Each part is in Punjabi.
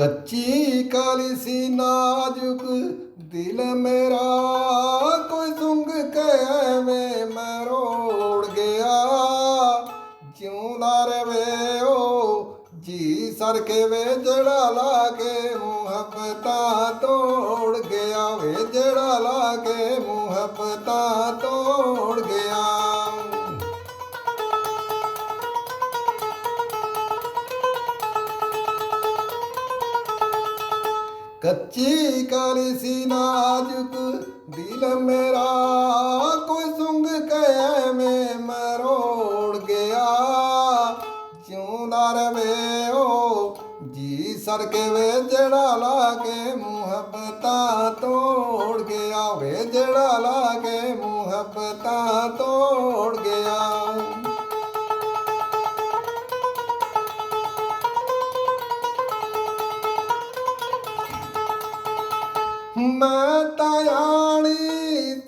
ਕੱਚੀ ਕਾਲੀ ਸੀ ਨਾਜ਼ੁਕ, ਦਿਲ ਮੇਰਾ ਕੋਈ ਸੁੰਗ ਕੇ ਐਵੇਂ ਮੈਂ ਰੋੜ ਗਿਆ। ਜਿਉਂਦਾ ਰਵੇ ਓ ਜੀ ਸਰ ਕੇ ਵੇ ਜੜਾ ਲਾ ਕੇ ਮੁਹੱਬਤਾਂ ਕੱਚੀ ਕਾਲੀ ਸੀ ਨਾਜ਼ੁਕ, ਦਿਲ ਮੇਰਾ ਕੋਈ ਸੁੰਗ ਕੇ ਐਵੇਂ ਮਰੋੜ ਗਿਆ। ਜਿਉਂਦਾ ਰਵੇ ਓ ਜੀ ਸਰ ਕੇ ਵੇ ਜਿਹੜਾ ਲਾ ਕੇ ਮੁਹੱਬਤਾਂ ਤੋੜ ਗਿਆ। ਵੇ ਜਿਹੜਾ ਲਾ ਕੇ ਮੁਹੱਬਤਾਂ ਤੋੜ ਗਿਆ ਮੈਂ ਤਾਇਆਣੀ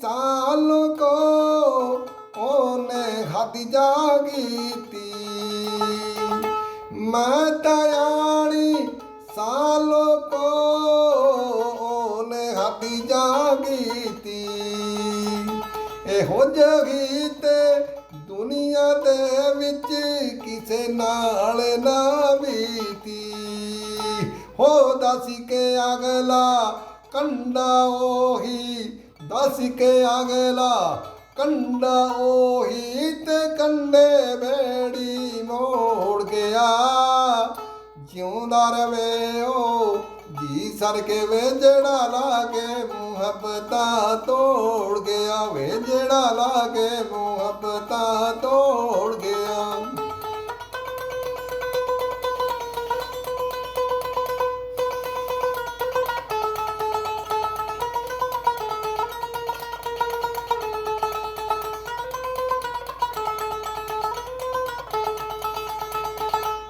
ਸਾਲ ਕੋ, ਉਹਨੇ ਹੱਦ ਜਾਗੀਤੀ ਮੈਂ ਤਾਇਆਣੀ ਸਾਲ ਕੋ, ਉਹਨੇ ਹੱਦ ਜਾਗੀਤੀ ਇਹੋ ਜਗੀ ਤੇ ਦੁਨੀਆ ਦੇ ਵਿੱਚ ਕਿਸੇ ਨਾਲ ਨਾ ਬੀਤੀ। ਹੋ ਦੱਸ ਕੇ ਅਗਲਾ ਕੰਡਾ ਉਹੀ, ਦੱਸ ਕੇ ਅਗਲਾ, ਕੰਡਾ ਉਹੀ ਤੇ ਕੰਡੇ ਬੇੜੀ ਮੋੜ ਗਿਆ। ਜਿਉਂਦਾ ਰਵੇ ਉਹ, ਜੀ ਸਰ ਕੇ ਵੇ ਜਿਹੜਾ ਲਾ ਕੇ ਮੁਹੱਬਤਾਂ ਤੋੜ ਗਿਆ ਵੇ ਜਿਹੜਾ ਲਾ ਕੇ ਮੁਹੱਬਤਾਂ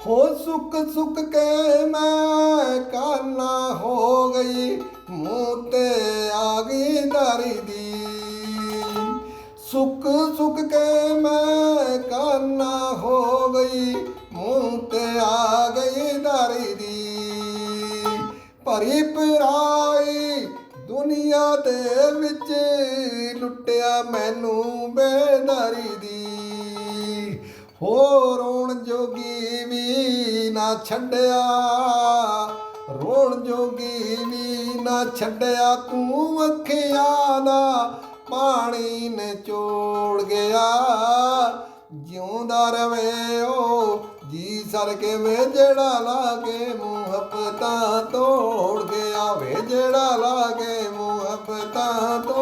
ਹੋ ਸੁੱਕ ਸੁੱਕ ਕੇ ਮੈਂ ਕਾਨਾ ਹੋ ਗਈ? ਮੂੰਹ ਤੇ ਆ ਗਈ ਦਾਰੀ ਦੀ। ਸੁੱਕ ਸੁੱਕ ਕੇ ਮੈਂ ਕਾਨਾ ਹੋ ਗਈ? ਮੂੰਹ ਤੇ ਆ ਗਈ ਦਾਰੀ ਦੀ। ਭਰੀ ਪਰਾਈ ਦੁਨੀਆ ਦੇ ਵਿੱਚ ਲੁੱਟਿਆ ਮੈਨੂੰ ਬੇਦਾਰੀ ਦੀ। ਹੋ ਰੋਣ ਜੋਗੀ ਵੀ ਨਾ ਛੱਡਿਆ, ਰੋਣ ਜੋਗੀ ਵੀ ਨਾ ਛੱਡਿਆ, ਤੂੰ ਅੱਖਿਆਂ ਦਾ ਪਾਣੀ ਨਚੋੜ ਗਿਆ। ਜਿਉਂਦਾ ਰਵੇ ਉਹ ਜੀ ਸਰ ਕੇ ਵੇ ਜਿਹੜਾ ਲਾਗੇ ਮੂੰਹ ਮੁਹੱਬਤਾਂ ਤੋੜ ਗਿਆ। ਵੇ ਜਿਹੜਾ ਲਾਗੇ ਮੁਹੱਬਤਾਂ ਤੋੜ